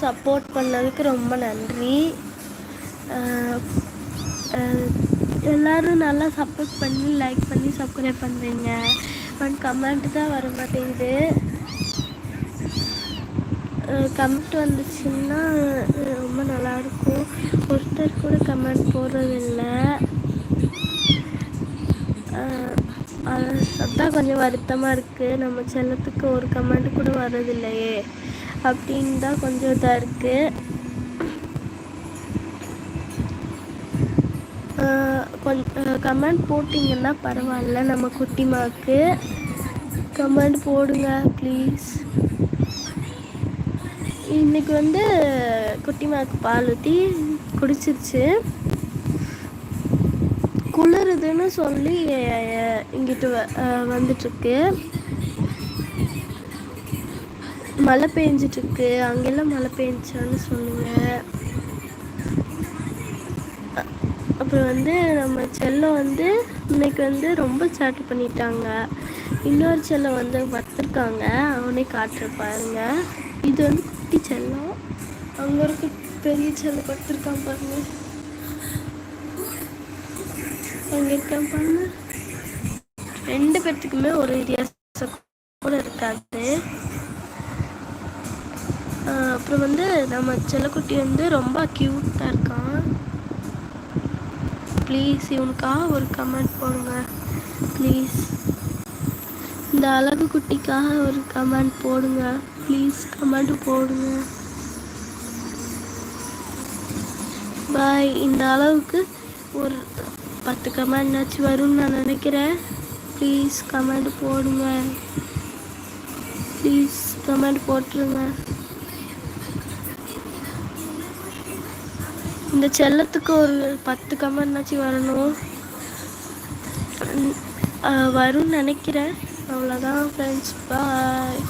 Support பண்ணதுக்கு ரொம்ப நன்றி. எல்லோரும் நல்லா சப்போர்ட் பண்ணி லைக் பண்ணி சப்ஸ்கிரைப் பண்ணுறீங்க பட் கமெண்ட் தான் வர மாட்டேங்குது கமெண்ட் வந்துச்சுன்னா ரொம்ப நல்லாயிருக்கும். ஒருத்தர் கூட கமெண்ட் போடுறதில்லை. அஹ், அதான் கொஞ்சம் வருத்தமாக இருக்குது நம்ம செல்லத்துக்கு ஒரு கமெண்ட் கூட வர்றதில்லையே. அப்படின்னு தான் கொஞ்சம் இதாக இருக்குது கொஞ்சம் கமெண்ட் போட்டிங்கன்னா பரவாயில்ல நம்ம குட்டிமாவுக்கு கமெண்ட் போடுங்க ப்ளீஸ். இன்னைக்கு வந்து குட்டிமாவுக்கு பால் ஊற்றி குடிச்சிருச்சு. குளிருதுன்னு சொல்லி இங்கிட்டு வ- வந்துட்டுருக்கு. மழை பெஞ்சிட்ருக்கு அங்கெல்லாம் மழை பெஞ்சான்னு சொல்லுங்க. அப்புறம் வந்து நம்ம செல்லம் வந்து இன்னைக்கு வந்து ரொம்ப சேட்டு பண்ணிட்டாங்க. இன்னொரு செல்லம் வந்து படுத்திருக்காங்க அவனே காட்டுற பாருங்க. இது வந்து குட்டி செல்லம் அங்கே இருக்க பெரிய செல்லம் படுத்துருக்கான் பாருங்க. அங்கே இருக்கான் பாருங்க. ரெண்டு பேர்த்துக்குமே ஒரு வித்தியாசம் கூட இருக்காது. அப்புறம் வந்து நம்ம செல்லக்குட்டி வந்து ரொம்ப க்யூட்டாக இருக்கான் ப்ளீஸ் இவனுக்காக ஒரு கமெண்ட் போடுங்க. ப்ளீஸ் இந்த அழகு குட்டிக்காக ஒரு கமெண்ட் போடுங்க. ப்ளீஸ் கமெண்ட் போடுங்க. பாய் இந்த அளவுக்கு ஒரு பத்து கமெண்ட்னாச்சும் வரும்னு நான் நினைக்கிறேன். ப்ளீஸ் கமெண்ட் போடுங்க. ப்ளீஸ் கமெண்ட் போட்டுருங்க. இந்த செல்லத்துக்கு ஒரு பத்து கமெண்ட்னாச்சும் வரணும். வரும்னு நினைக்கிறேன். அவ்வளோதான் ஃப்ரெண்ட்ஸ் பாய்